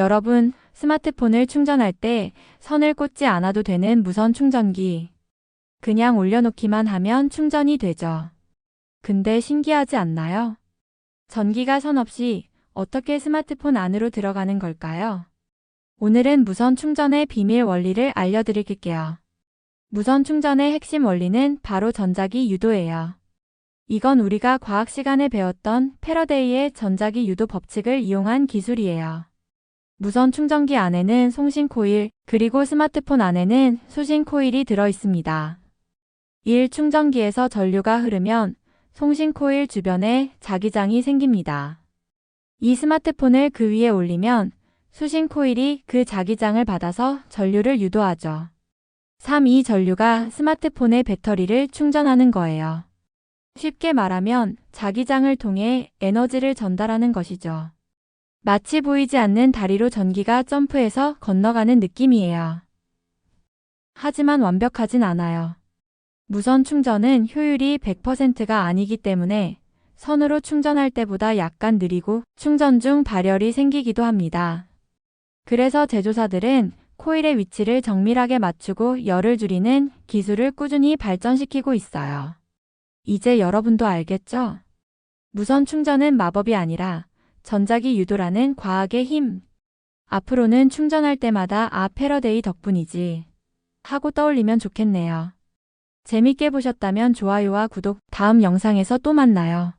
여러분, 스마트폰을 충전할 때 선을 꽂지 않아도 되는 무선 충전기. 그냥 올려놓기만 하면 충전이 되죠. 근데 신기하지 않나요? 전기가 선 없이 어떻게 스마트폰 안으로 들어가는 걸까요? 오늘은 무선 충전의 비밀 원리를 알려드릴게요. 무선 충전의 핵심 원리는 바로 전자기 유도예요. 이건 우리가 과학 시간에 배웠던 패러데이의 전자기 유도 법칙을 이용한 기술이에요. 무선 충전기 안에는 송신 코일, 그리고 스마트폰 안에는 수신 코일이 들어 있습니다. 1. 충전기에서 전류가 흐르면 송신 코일 주변에 자기장이 생깁니다. 이 스마트폰을 그 위에 올리면 수신 코일이 그 자기장을 받아서 전류를 유도하죠. 3. 이 전류가 스마트폰의 배터리를 충전하는 거예요. 쉽게 말하면 자기장을 통해 에너지를 전달하는 것이죠. 마치 보이지 않는 다리로 전기가 점프해서 건너가는 느낌이에요. 하지만 완벽하진 않아요. 무선 충전은 효율이 100%가 아니기 때문에 선으로 충전할 때보다 약간 느리고 충전 중 발열이 생기기도 합니다. 그래서 제조사들은 코일의 위치를 정밀하게 맞추고 열을 줄이는 기술을 꾸준히 발전시키고 있어요. 이제 여러분도 알겠죠? 무선 충전은 마법이 아니라 전자기 유도라는 과학의 힘. 앞으로는 충전할 때마다 아 패러데이 덕분이지. 하고 떠올리면 좋겠네요. 재밌게 보셨다면 좋아요와 구독, 다음 영상에서 또 만나요.